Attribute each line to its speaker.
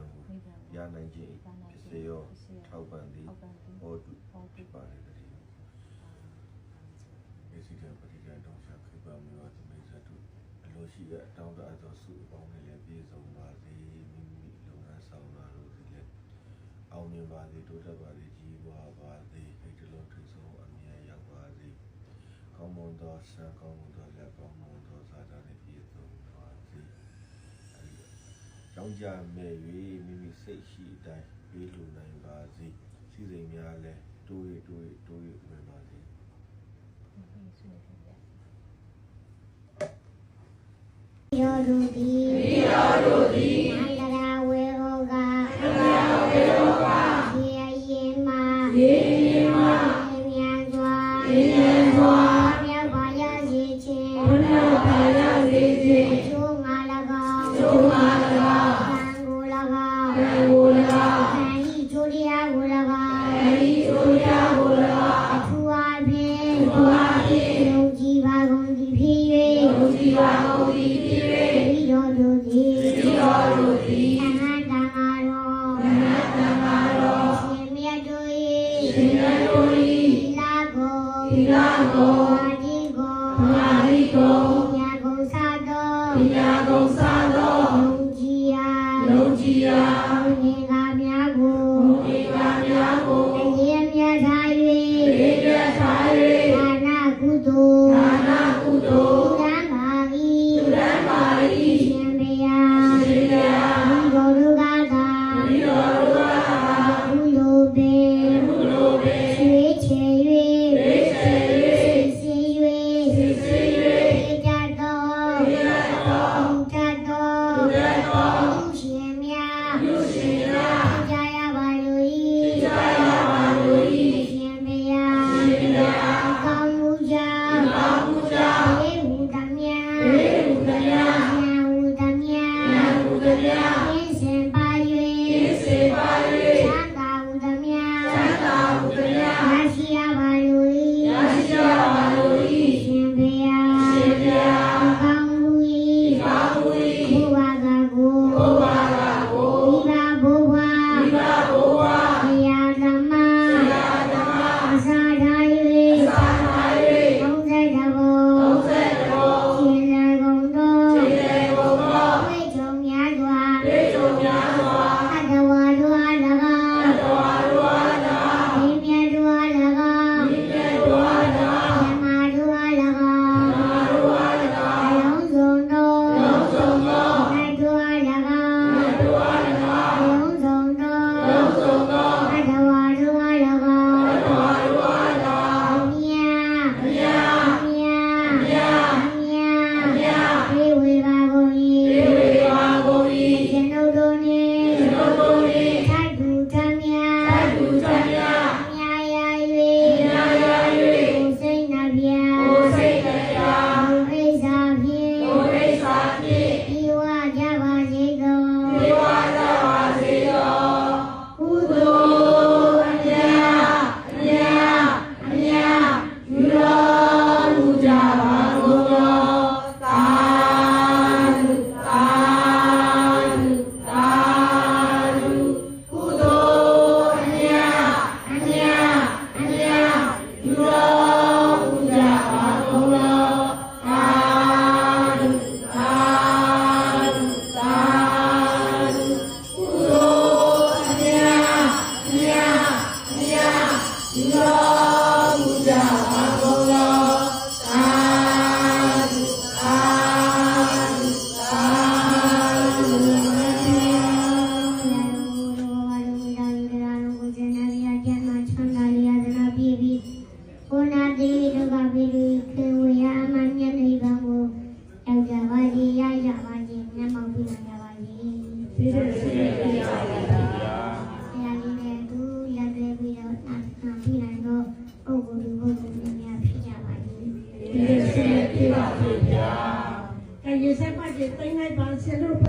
Speaker 1: ဗ္ဗာန်ကိုရနိုင်ခြင်းဖြစ်စေရောထောက်ပံ့သည်ဟောတုဖြစ်ပါလေတည်းမေစီတဲ့ပရိဒတ်တော်ရှာခိပမေဝသမိဇတုအလိုရှိတဲ့အတောင်းတအပ်သောစုအပေါင်းနဲ့လည်းပြည့်စုံပါစေမိမိလုံငန်းဆောင်လာလို့ဒီလည်းအောင်မြင်ပါစေတိုးတက်ပါစေကြီးပွားပါစေဣတလုံးထိဆုံးအမြဲရောက်ပါစေကောင်းမွန်သောဆံကောင်းမွန်သောလက်ကောင်းမွန်သောစာသားနဲ့ပြည့်စုံပါစေအဲဒီ ကြောင်းကြမဲ့၍မိမိစိတ်ရှိအတိုင်းပြေးလူနိုင်ပါစေစီစဉ်များလဲတိုးရတိုးရတိုးရဝင်ပါစေ
Speaker 2: ယောဒုတိယောဒုတိအန္တရာဝေဟောကအန္တရာဝေဟောကရေရင်မာရေရင်မာရေမြန်စွာရေမြန်စွာ င်းသံကို၎င်းသံဤချိုးတရားကို၎င်းသံဤချိုးတရားကို၎င်းအထူးအားဖြင့်အထူးအားဖြင့်ယုံကြည်ပါကုန်သည်ဖြစ်၍ယုံကြည်ပါကုန်သည်ဖြစ်၍ဒီတော်တို့သည်ဒီတော်တို့သည်အနန္တငါတော်အနန္တငါတော်ရှင်မြတ်တို့၏ရှင်မြတ်တို့၏သီလကိုသီလကိုမာတိကိုမာတိကိုဉာဏ်ကိုစားတော်ဉာဏ်ကိုစားတော်ယုံကြည်ရာ ယုံကြည်ရာငင်္ဂါများကိုငင်္ဂါများကိုအရင်မြတ်ထား၍အရင်မြတ်ထား၍ဒါနကုသိုလ်ဒါနကုသိုလ်သံပါ၏သံပါ၏ရှင်ဘုရားရှင်ဘုရားဘုရောတို့ကသာဘုရောတို့ကသာဘုလိုပေဘုလိုပေရွေးချယ်၍ရွေးချယ်၍စီ၍စီစီ၍ကြ Yeah. ပါစေရကြပါစေမျက်မှောက်ပြုနိုင်ကြပါစေပြည်သူရှိခိုးရပါပါဘုရားလေးနဲ့သူလက်တွေပြီးတော့နာနာပြီးနိုင်တော့ပုဂ္ဂိုလ်ဒီပုဂ္ဂိုလ်တွေများဖြစ်ကြပါစေပြည်သူရှိခိုးပါဘုရား
Speaker 3: ကရေဆက်ပတ်ကျသိမ့်လိုက်ပါဆရာတို့